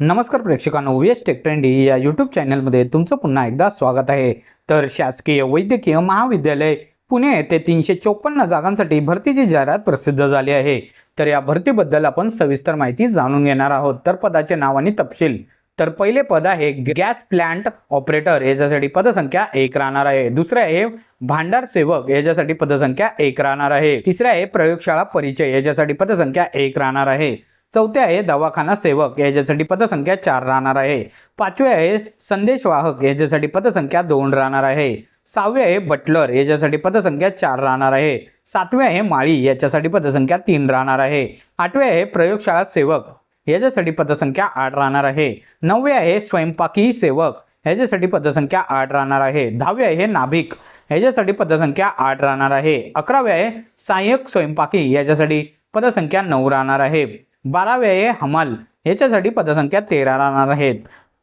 नमस्कार प्रेक्षकांनो V tech trendy या यूट्यूब चॅनलमध्ये तुमचं पुन्हा एकदा स्वागत आहे. तर शासकीय वैद्यकीय महाविद्यालय पुणे येथे तीनशे चोपन्न जागांसाठी भरतीची जाहिरात प्रसिद्ध झाली आहे. तर या भरतीबद्दल आपण सविस्तर माहिती जाणून घेणार आहोत. तर पदाचे नाव आणि तपशील. तर पहिले पद आहे गॅस प्लांट ऑपरेटर याच्यासाठी पदसंख्या एक राहणार आहे. दुसरे आहे भांडार सेवक याच्यासाठी पदसंख्या एक राहणार आहे. तिसरे आहे प्रयोगशाळा परिचय याच्यासाठी पदसंख्या एक राहणार आहे. चौथे आहे दवाखाना सेवक. याच्यासाठी पदसंख्या चार राहणार आहे. पाचवे आहे संदेशवाहक. याच्यासाठी पदसंख्या दोन राहणार आहे. सहावे आहे बटलर. याच्यासाठी पदसंख्या चार राहणार आहे. सातवे आहे माळी. याच्यासाठी पदसंख्या तीन राहणार आहे. आठवे आहे प्रयोगशाळा सेवक. याच्यासाठी पदसंख्या आठ राहणार आहे. नववे आहे स्वयंपाकी सेवक. ह्याच्यासाठी पदसंख्या आठ राहणार आहे. दहावे आहे नाभिक. ह्याच्यासाठी पदसंख्या आठ राहणार आहे. अकरावे आहे सहाय्यक स्वयंपाकी. याच्यासाठी पदसंख्या नऊ राहणार आहे. बारावे आहे हमाल. याच्यासाठी पदसंख्या तेरा राहणार आहेत.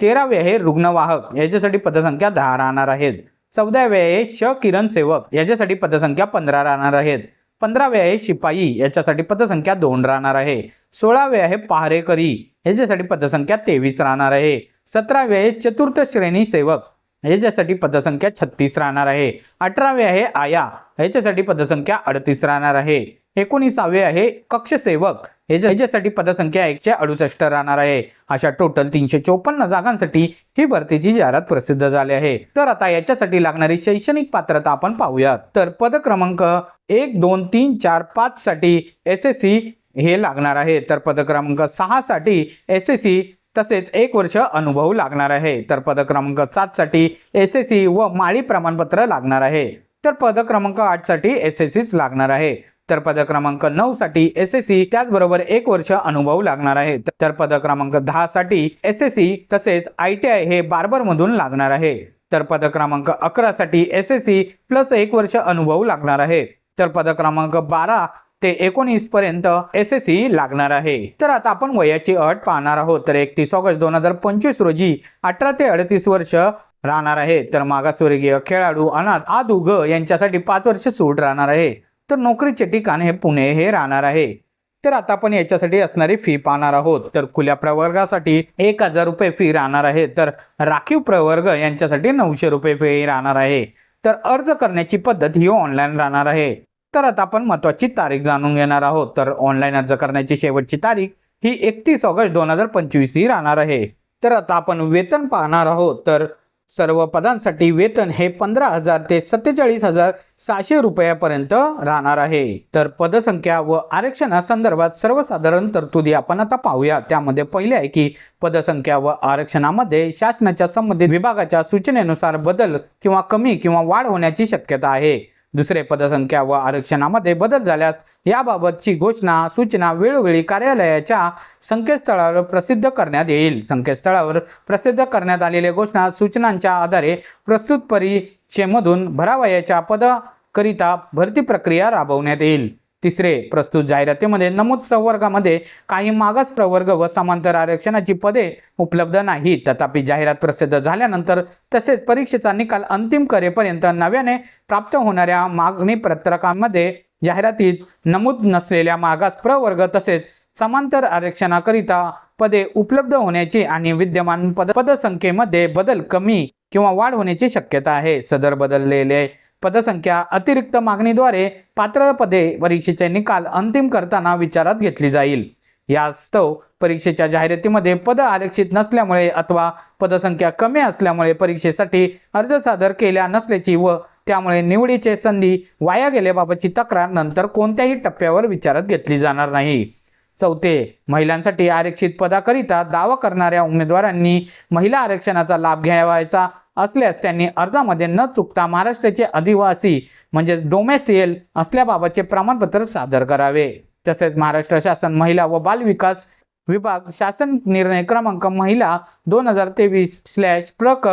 तेरावे आहे रुग्णवाहक. याच्यासाठी पदसंख्या दहा राहणार आहेत. चौदावे आहे श किरण सेवक. याच्यासाठी पदसंख्या पंधरा राहणार आहेत. पंधरावे आहे शिपाई. याच्यासाठी पदसंख्या दोन राहणार आहे. सोळावे आहे पहारेकरी. याच्यासाठी पदसंख्या तेवीस राहणार आहे. सतरावे आहे चतुर्थ श्रेणी सेवक. याच्यासाठी पदसंख्या छत्तीस राहणार आहे. अठरावे आहे आया. याच्यासाठी पदसंख्या अडतीस राहणार आहे. एकोणीसावे आहे कक्षसेवक याच्या याच्यासाठी पदसंख्या एकशे अडुसष्ट राहणार आहे. अशा टोटल तीनशे चोपन्न जागांसाठी ही भरतीची जाहिरात प्रसिद्ध झाली आहे. तर आता याच्यासाठी लागणारी शैक्षणिक पात्रता आपण पाहूयात. तर पद क्रमांक एक दोन तीन चार पाच साठी एस एस सी हे लागणार आहे. तर पद क्रमांक सहा साठी एस एस सी तसेच एक वर्ष अनुभव लागणार आहे. तर पद क्रमांक सात साठी एस एस सी व माळी प्रमाणपत्र लागणार आहे. तर पद क्रमांक आठसाठी एस एस सीच लागणार आहे. तर पद क्रमांक नऊ साठी एस एस सी त्याचबरोबर एक वर्ष अनुभव लागणार आहे. तर पद क्रमांक दहा साठी एस एस सी तसेच आय टी आय हे बार्बर मधून लागणार आहे. तर पद क्रमांक अकरा साठी एस एस सी प्लस एक वर्ष अनुभव लागणार आहे. तर पद क्रमांक बारा ते एकोणीस पर्यंत एस एस सी लागणार आहे. तर आता आपण वयाची अट पाहणार आहोत. तर एकतीस ऑगस्ट दोन हजार पंचवीस रोजी अठरा ते अडतीस वर्ष राहणार आहे. तर मागासवर्गीय खेळाडू अनाथ आदुग यांच्यासाठी पाच वर्ष सूट राहणार आहे. तर नोकरीचे ठिकाण हे पुणे हे राहणार आहे. तर आता आपण याच्यासाठी असणारी फी पाहणार आहोत. तर खुल्या प्रवर्गासाठी एक हजार रुपये फी राहणार आहे. तर राखीव प्रवर्ग यांच्यासाठी नऊशे रुपये फी राहणार आहे. तर अर्ज करण्याची पद्धत ही ऑनलाईन राहणार आहे. तर आता आपण महत्वाची तारीख जाणून घेणार आहोत. तर ऑनलाईन अर्ज करण्याची शेवटची तारीख ही एकतीस ऑगस्ट दोन हजार पंचवीस ही राहणार आहे. तर आता आपण वेतन पाहणार आहोत. तर सर्व पदांसाठी वेतन हे पंधरा हजार ते सत्तेचाळीस हजार सहाशे रुपयापर्यंत राहणार आहे. तर पदसंख्या व आरक्षणासंदर्भात सर्वसाधारण तरतुदी आपण आता पाहूया. त्यामध्ये पहिले आहे की पदसंख्या व आरक्षणामध्ये शासनाच्या संबंधित विभागाच्या सूचनेनुसार बदल किंवा कमी किंवा वाढ होण्याची शक्यता आहे. दुसरे पदसंख्या व आरक्षणामध्ये बदल झाल्यास याबाबतची घोषणा सूचना वेळोवेळी कार्यालयाच्या संकेतस्थळावर प्रसिद्ध करण्यात येईल. संकेतस्थळावर प्रसिद्ध करण्यात आलेल्या घोषणा सूचनांच्या आधारे प्रस्तुत परीक्षेमधून भरावयाच्या पदाकरिता भरती प्रक्रिया राबवण्यात येईल. तिसरे प्रस्तुत जाहिरातीमध्ये नमूद संवर्गामध्ये काही मागास प्रवर्ग व समांतर आरक्षणाची पदे उपलब्ध नाहीत. तथापि जाहिरात प्रसिद्ध झाल्यानंतर तसेच परीक्षेचा निकाल अंतिम करेपर्यंत नव्याने प्राप्त होणाऱ्या मागणी पत्रकांमध्ये जाहिरातीत नमूद नसलेल्या मागास प्रवर्ग तसेच समांतर आरक्षणाकरिता पदे उपलब्ध होण्याची आणि विद्यमान पद पदसंख्येमध्ये बदल कमी किंवा वाढ होण्याची शक्यता आहे. सदर बदललेले पदसंख्या अतिरिक्त मागणीद्वारे पात्र पदे परीक्षेचे निकाल अंतिम करताना विचारात घेतली जाईल. यास्तव परीक्षेच्या जाहिरातीमध्ये पद आरक्षित नसल्यामुळे अथवा पदसंख्या कमी असल्यामुळे परीक्षेसाठी अर्ज सादर केल्या नसल्याची व त्यामुळे निवडीचे संधी वाया गेल्याबाबतची तक्रार नंतर कोणत्याही टप्प्यावर विचारात घेतली जाणार नाही. चौथे महिलांसाठी आरक्षित पदाकरिता दावा करणाऱ्या उमेदवारांनी महिला आरक्षणाचा लाभ घ्यावायचा असल्यास त्यांनी अर्जामध्ये न चुकता महाराष्ट्राचे आदिवासी म्हणजेच डोमेसियल असल्याबाबतचे प्रमाणपत्र सादर करावे. तसेच महाराष्ट्र शासन महिला व बाल विकास विभाग शासन निर्णय क्रमांक महिला दोन हजार तेवीस स्लॅश प्रक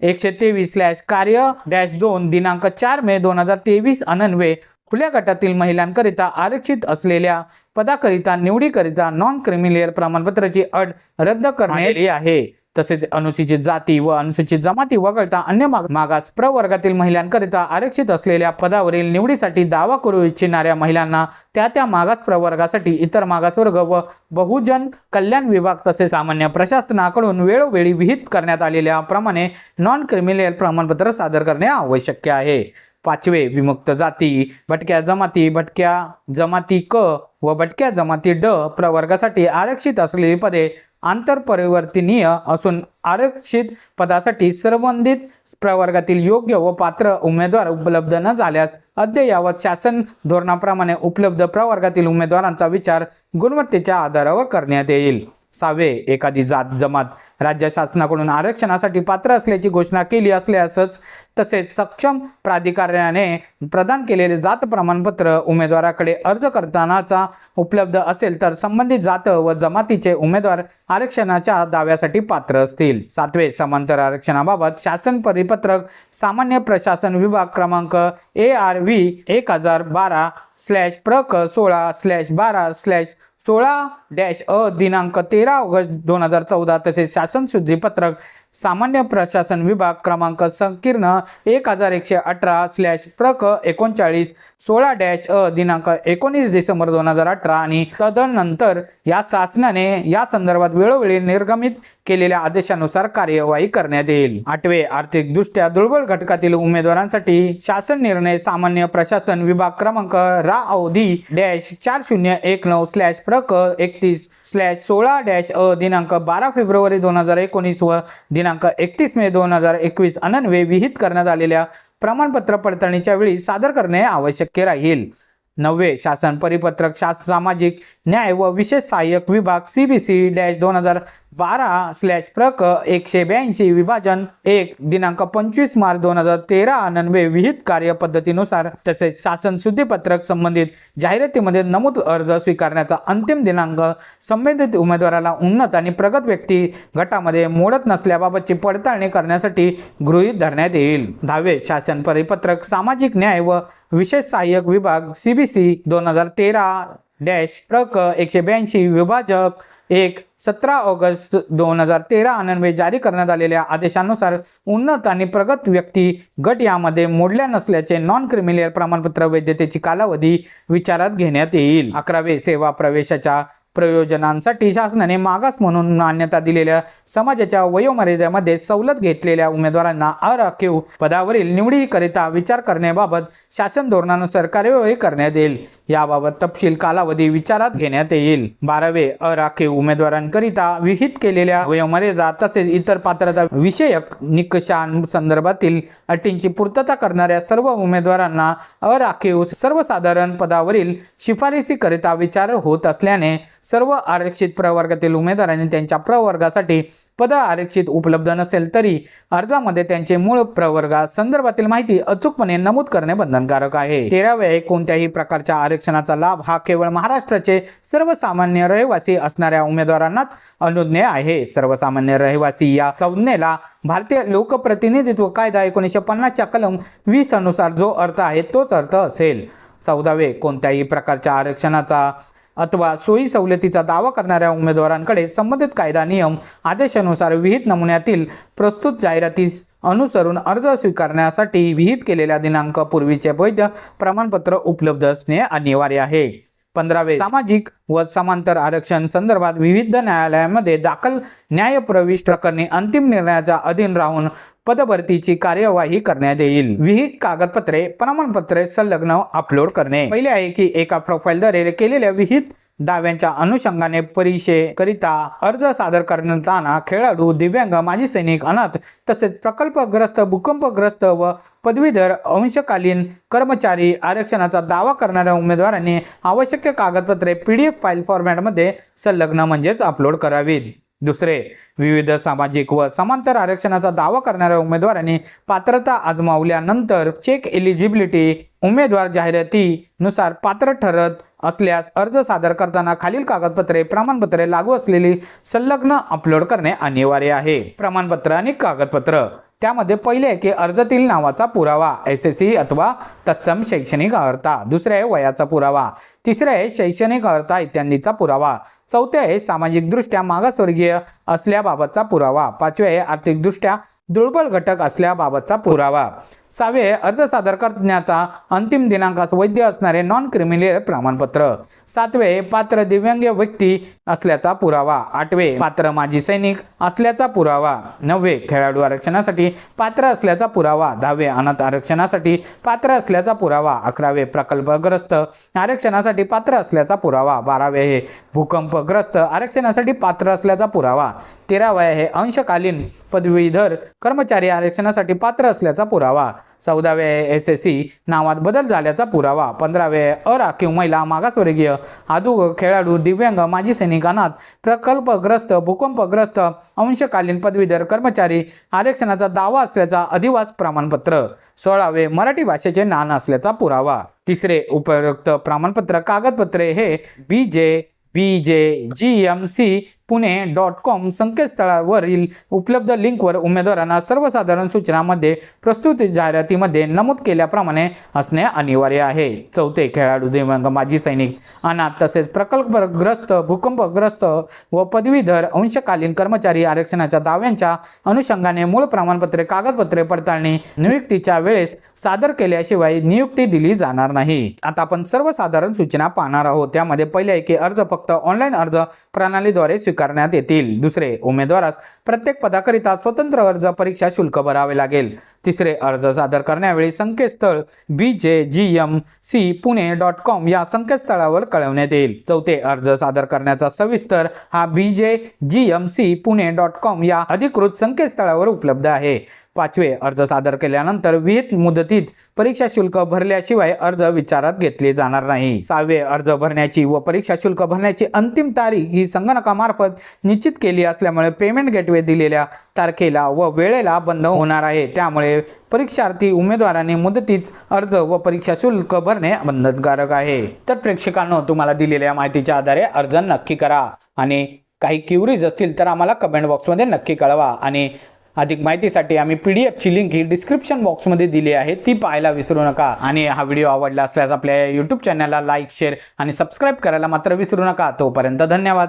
एकशे तेवीस स्लॅश कार्य डॅश दोन दिनांक चार मे दोन हजार तेवीस अनन्वे खुल्या गटातील महिलांकरिता आरक्षित असलेल्या पदाकरिता निवडीकरिता नॉन क्रिमिलियर प्रमाणपत्राची अट रद्द करण्यात आली आहे. तसेच अनुसूचित जाती व अनुसूचित जमाती वगळता अन्य माग- मागास प्रवर्गातील महिलांकरिता आरक्षित असलेल्या पदावरील निवडीसाठी दावा करू इच्छिणाऱ्या महिलांना त्या त्या मागास प्रवर्गासाठी इतर मागासवर्ग व बहुजन कल्याण विभाग तसेच सामान्य प्रशासनाकडून वेळोवेळी विहित करण्यात आलेल्या प्रमाणे नॉन क्रिमिनल प्रमाणपत्र सादर करणे आवश्यक आहे. पाचवे विमुक्त जाती. भटक्या जमाती भटक्या जमाती क व भटक्या जमाती ड प्रवर्गासाठी आरक्षित असलेली पदे आंतरपरिवर्तनीय असून आरक्षित पदासाठी संबंधित प्रवर्गातील योग्य व पात्र उमेदवार उपलब्ध न झाल्यास अद्ययावत शासन धोरणाप्रमाणे उपलब्ध प्रवर्गातील उमेदवारांचा विचार गुणवत्तेच्या आधारावर करण्यात येईल. सहावे एखादी जात जमात. राज्य शासनाकडून आरक्षणासाठी पात्र असल्याची घोषणा केली असल्यासच तसेच सक्षम प्राधिकरणाने प्रदान केलेले जात प्रमाणपत्र उमेदवाराकडे अर्ज करतानाचा उपलब्ध असेल तर संबंधित जात व जमातीचे उमेदवार आरक्षणाच्या दाव्यासाठी पात्र असतील. सातवे समांतर आरक्षणाबाबत शासन परिपत्रक सामान्य प्रशासन विभाग क्रमांक ए आर व्ही एक हजार बारा स्लॅश प्र क सोळा स्लॅश बारा स्लॅश सोळा डॅश अ दिनांक तेरा ऑगस्ट दोन हजार चौदा तसेच शासन शुद्धीपत्रक सामान्य प्रशासन विभाग क्रमांक संकीर्ण एक हजार एकशे अठरा स्लॅश प्र क एकोणचाळीस सोळा डॅश अ दिनांक एकोणीस डिसेंबर दोन हजार अठरा आणि तदनंतर या शासनाने या संदर्भात वेळोवेळी निर्गमित केलेल्या आदेशानुसार कार्यवाही करण्यात येईल. आठवे आर्थिकदृष्ट्या दुर्बल घटकातील उमेदवारांसाठी शासन निर्णय सामान्य प्रशासन विभाग क्रमांक रा अवधी डॅश चार शून्य एक नऊ स्लॅश प्र एकतीस स्लॅश सोळा डॅश अ दिनांक बारा फेब्रुवारी दोन हजार एकोणीस व दिनांक एकतीस मे दोन हजार एकवीस अनन्वे विहित करण्यात आलेल्या प्रमाणपत्र पडताळणीच्या वेळी सादर करणे आवश्यक राहील. नववे शासन परिपत्रक शास सामाजिक न्याय व विशेष सहाय्यक विभाग सी बी सी डॅश दोन हजार बारा स्लॅश प्रक एकशे ब्याऐंशी विभाजन एक दिनांक पंचवीस मार्च दोन हजार तेरा नन्वे विहित कार्यपद्धतीनुसार तसेच शासन शुद्धीपत्रक संबंधित जाहिरातीमध्ये नमूद अर्ज स्वीकारण्याचा अंतिम दिनांक संबंधित उमेदवाराला उन्नत आणि प्रगत व्यक्ती गटामध्ये मोडत नसल्याबाबतची पडताळणी करण्यासाठी गृहीत धरण्यात येईल. दहावे शासन परिपत्रक सामाजिक न्याय व विशेष सहाय्यक विभाग सी बी सी दोन हजार तेरा डॅश प्र क एकशे ब्याऐंशी विभाजक एक सतरा ऑगस्ट दोन हजार तेरा अन्वये जारी करण्यात आलेल्या आदेशानुसार उन्नत आणि प्रगत व्यक्ती गट यामध्ये मोडल्या नसल्याचे नॉन क्रिमिनल प्रमाणपत्र वैधतेची कालावधी विचारात घेण्यात येईल. अकरावे सेवा प्रवेशाच्या प्रयोजनांसाठी शासनाने मागास म्हणून मान्यता दिलेल्या समाजाच्या वयोमर्यादेमध्ये सवलत घेतलेल्या उमेदवारांना अराखीव पदावरील निवडीकरिता विचार करण्याबाबत शासन धोरणानुसार कार्यवाही करण्यात येईल. याबाबत तपशील कालावधी विचारात घेण्यात येईल. बारावे अराखीव उमेदवारांकरिता विहित केलेल्या वयोमर्यादा तसेच इतर पात्रता विषयक निकषांसंदर्भातील अटींची पूर्तता करणाऱ्या सर्व उमेदवारांना अराखीव सर्वसाधारण पदावरील शिफारसीकरिता विचार होत असल्याने सर्व आरक्षित प्रवर्गातील उमेदवारांनी त्यांच्या प्रवर्गासाठी पद आरक्षित उपलब्ध नसेल तरी अर्जामध्ये त्यांचे मूळ प्रवर्गा संदर्भातील माहिती अचूकपणे नमूद करणे बंधनकारक आहे. तेराव्या कोणत्याही प्रकारच्या आरक्षणाचा लाभ हा केवळ महाराष्ट्राचे सर्वसामान्य रहिवासी असणाऱ्या उमेदवारांनाच अनुज्ञेय आहे. सर्वसामान्य रहिवासी या संज्ञेला भारतीय लोकप्रतिनिधित्व कायदा एकोणीसशे पन्नासच्या कलम वीस अनुसार जो अर्थ आहे तोच अर्थ असेल. चौदावे कोणत्याही प्रकारच्या आरक्षणाचा अथवा सोयी सवलतीचा दावा करणाऱ्या उमेदवारांकडे संबंधित कायदा नियम आदेशानुसार विहित नमुन्यातील प्रस्तुत जाहिरातीस अनुसरून अर्ज स्वीकारण्यासाठी विहित केलेल्या दिनांक पूर्वीचे वैध प्रमाणपत्र उपलब्ध असणे अनिवार्य आहे. पंधरावे सामाजिक व समांतर आरक्षण संदर्भात विविध न्यायालयामध्ये दाखल न्यायप्रविष्ट प्रकरणी अंतिम निर्णयाच्या अधीन राहून पदभरतीची कार्यवाही करण्यात येईल. विहित कागदपत्रे प्रमाणपत्रे संलग्न अपलोड करणे. पहिले आहे की एका प्रोफाईलद्वारे केलेल्या विहित दाव्यांच्या अनुषंगाने परीक्षेकरिता अर्ज सादर करताना खेळाडू दिव्यांग माजी सैनिक अनाथ तसेच प्रकल्पग्रस्त भूकंपग्रस्त व पदवीधर अंशकालीन कर्मचारी आरक्षणाचा दावा करणाऱ्या उमेदवारांनी आवश्यक कागदपत्रे पी डी एफ फाईल फॉर्मॅटमध्ये संलग्न म्हणजेच अपलोड करावीत. दुसरे विविध सामाजिक व समांतर आरक्षणाचा दावा करणाऱ्या उमेदवारांनी पात्रता आजमावल्यानंतर चेक एलिजिबिलिटी उमेदवार जाहिरातीनुसार पात्र ठरत असल्यास अर्ज सादर करताना खालील कागदपत्रे प्रमाणपत्रे लागू असलेली संलग्न अपलोड करणे अनिवार्य आहे. प्रमाणपत्र आणि कागदपत्र. त्यामध्ये पहिले आहे की अर्जातील नावाचा पुरावा एस एस सी अथवा तत्सम शैक्षणिक अर्हता दुसरे आहे वयाचा पुरावा तिसरे आहे शैक्षणिक अर्हता इत्यादीचा पुरावा चौथे आहे सामाजिकदृष्ट्या मागासवर्गीय असल्याबाबतचा पुरावा. पाचवे आहे आर्थिकदृष्ट्या दुर्बल घटक असल्याबाबतचा पुरावा. सहावे अर्ज सादर करण्याचा अंतिम दिनांकास वैध असणारे नॉन क्रिमिनल प्रमाणपत्र. सातवे पात्र दिव्यांग व्यक्ती असल्याचा पुरावा. आठवे पात्र माजी सैनिक असल्याचा पुरावा. नववे खेळाडू आरक्षणासाठी पात्र असल्याचा पुरावा. दहावे अनाथ आरक्षणासाठी पात्र असल्याचा पुरावा. अकरावे प्रकल्पग्रस्त आरक्षणासाठी पात्र असल्याचा पुरावा. बारावे हे भूकंपग्रस्त आरक्षणासाठी पात्र असल्याचा पुरावा. तेराव्या हे अंशकालीन पदवीधर कर्मचारी आरक्षणासाठी पात्र असल्याचा पुरावा. चौदावे एस एस सी नावात बदल झाल्याचा पुरावा. पंधरावे अराखीव महिला मागासवर्गीय आदू खेळाडू दिव्यांग माजी सैनिकांनात प्रकल्पग्रस्त भूकंपग्रस्त अंशकालीन पदवीधर कर्मचारी आरक्षणाचा दावा असल्याचा अधिवास प्रमाणपत्र. सोळावे मराठी भाषेचे ज्ञान असल्याचा पुरावा. तिसरे उपयुक्त प्रमाणपत्र कागदपत्रे हे B J B J G M C Pune dot com संकेतस्थळावरील उपलब्ध लिंकवर उमेदवारांना सर्वसाधारण सूचनामध्ये प्रस्तुत जाहिरातीमध्ये नमूद केल्याप्रमाणे असणे अनिवार्य आहे. चौथे खेळाडू दिव्यांग माजी सैनिक अनाथ तसेच प्रकल्पग्रस्त भूकंपग्रस्त व पदवीधर अंशकालीन कर्मचारी आरक्षणाच्या दाव्यांच्या अनुषंगाने मूळ प्रमाणपत्रे कागदपत्रे पडताळणी नियुक्तीच्या वेळेस सादर केल्याशिवाय नियुक्ती दिली जाणार नाही. आता आपण सर्वसाधारण सूचना पाहणार आहोत. त्यामध्ये पहिले आहे की अर्ज फक्त ऑनलाईन अर्ज प्रणालीद्वारे स्वीकार स्वीकारण्यात येतील. दुसरे उमेदवारास प्रत्येक पदाकरिता स्वतंत्र अर्ज परीक्षा शुल्क भरावे लागेल. तिसरे अर्ज सादर करण्यावेळी संकेतस्थळ B J G M C Pune dot com या संकेतस्थळावर कळवण्यात येईल. चौथे अर्ज सादर करण्याचा सविस्तर हा B J G M C Pune dot com या अधिकृत संकेतस्थळावर उपलब्ध आहे. पाचवे अर्ज सादर केल्यानंतर विहित मुदतीत परीक्षा शुल्क भरल्याशिवाय अर्ज विचारात घेतले जाणार नाही. सहावे अर्ज भरण्याची व परीक्षा शुल्क भरण्याची अंतिम तारीख ही संगणकामार्फत निश्चित केली असल्यामुळे पेमेंट गेटवे दिलेल्या तारखेला व वेळेला बंद होणार आहे. त्यामुळे परीक्षार्थी उमेदवारांनी मुदतीत अर्ज व परीक्षा शुल्क भरणे बंधनकारक आहे. तर प्रेक्षकांनो तुम्हाला दिलेल्या माहितीच्या आधारे अर्ज नक्की करा आणि काही क्युरीज असतील तर आम्हाला कमेंट बॉक्समध्ये नक्की कळवा आणि अधिक माहितीसाठी आम्ही पी डी एफची लिंक ही डिस्क्रिप्शन बॉक्समध्ये दिली आहे. ती पाहायला विसरू नका आणि हा व्हिडिओ आवडला असल्यास आपल्या यूट्यूब चॅनलला लाईक शेअर आणि सबस्क्राईब करायला मात्र विसरू नका. तोपर्यंत धन्यवाद.